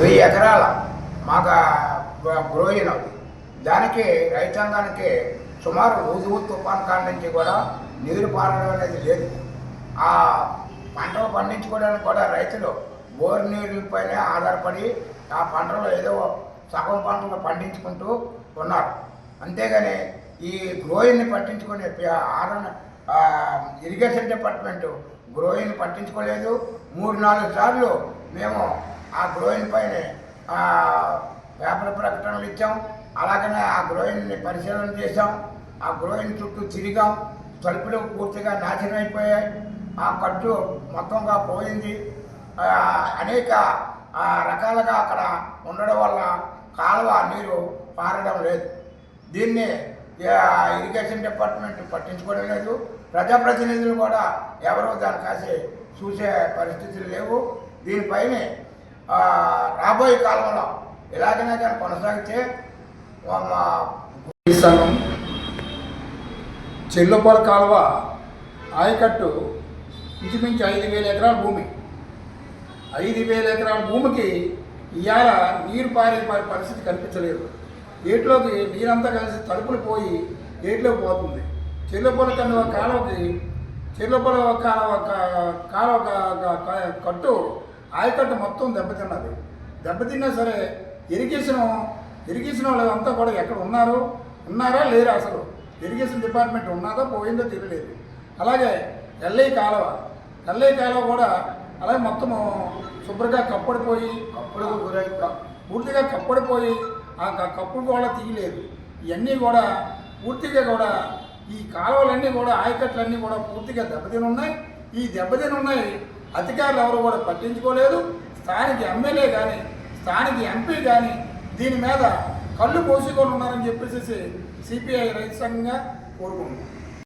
వెయ్యి ఎకరాల మాకు గ్రోయిన్ అవుతుంది దానికి రైతాంగానికి సుమారు ఊదు తుఫాన్ కాడ నుంచి కూడా నీరు పారడం అనేది లేదు. ఆ పంటలు పండించుకోవడానికి కూడా రైతులు బోర్ నీళ్ళపైనే ఆధారపడి ఆ పంటలు ఏదో సగం పంటలు పండించుకుంటూ ఉన్నారు. అంతేగాని ఈ గ్రోయిన్ని పట్టించుకునే ఆర ఆరణ ఇరిగేషన్ డిపార్ట్మెంట్ గ్రోయిన్ పట్టించుకోలేదు. మూడు నాలుగు సార్లు మేము ఆ గ్రోయిన్ పైన పేపర్ ప్రకటనలు ఇచ్చాం. అలాగనే ఆ గ్రోయిన్ని పరిశీలన చేసాం ఆ గ్రోయిన్ చుట్టూ తిరిగాం. తలుపులు పూర్తిగా నాశనం అయిపోయాయి. ఆ కట్టు మొత్తంగా పోయింది. అనేక రకాలుగా అక్కడ ఉండడం వల్ల కాలువ నీరు పారడం లేదు. దీన్ని ఇరిగేషన్ డిపార్ట్మెంట్ పట్టించుకోవడం లేదు. ప్రజాప్రతినిధులు కూడా ఎవరో దాని కాసి చూసే పరిస్థితులు లేవు. దీనిపైన రాబోయే కాలంలో ఇలాగనే కానీ కొనసాగితే మా సంఘం కాలువ ఆయకట్టు ఇంచుమించు ఐదు వేల ఎకరాల భూమి. ఐదు వేల ఎకరాల భూమికి ఇవాళ నీరు పారే పరిస్థితి కనిపించలేదు. ఏట్లోకి నీరంతా కలిసి తలుపులు పోయి ఏట్లోకి పోతుంది. చెల్లుపల కన్నా కాలువకి చెల్లపల కాలువ కాలువ కట్టు ఆయకట్టు మొత్తం దెబ్బతిన్నది. దెబ్బతిన్నా సరే ఇరిగేషన్ ఇరిగేషన్ వాళ్ళు అంతా కూడా ఎక్కడ ఉన్నారు? ఉన్నారా? లేరా అసలు? ఇరిగేషన్ డిపార్ట్మెంట్ ఉన్నదో? పోయిందో? తెలియలేదు. అలాగే ఎల్ఐ కాలువ ఎల్ఐ కాలువ కూడా అలాగే మొత్తము శుభ్రంగా కప్పడిపోయి అప్పుడు గురై పూర్తిగా కప్పడిపోయి ఆ కప్పుడు కూడా తీయలేదు. ఇవన్నీ కూడా పూర్తిగా కూడా ఈ కాలువలన్నీ కూడా ఆయకట్లన్నీ కూడా పూర్తిగా దెబ్బతిని ఉన్నాయి ఈ దెబ్బతిని ఉన్నాయి అధికారులు ఎవరు కూడా పట్టించుకోలేదు. స్థానిక ఎమ్మెల్యే కానీ స్థానిక ఎంపీ కానీ దీని మీద కళ్ళు పోసుకొని ఉన్నారని చెప్పేసి సిపిఐ రైతు సంఘంగా కోరుకుంటున్నాం.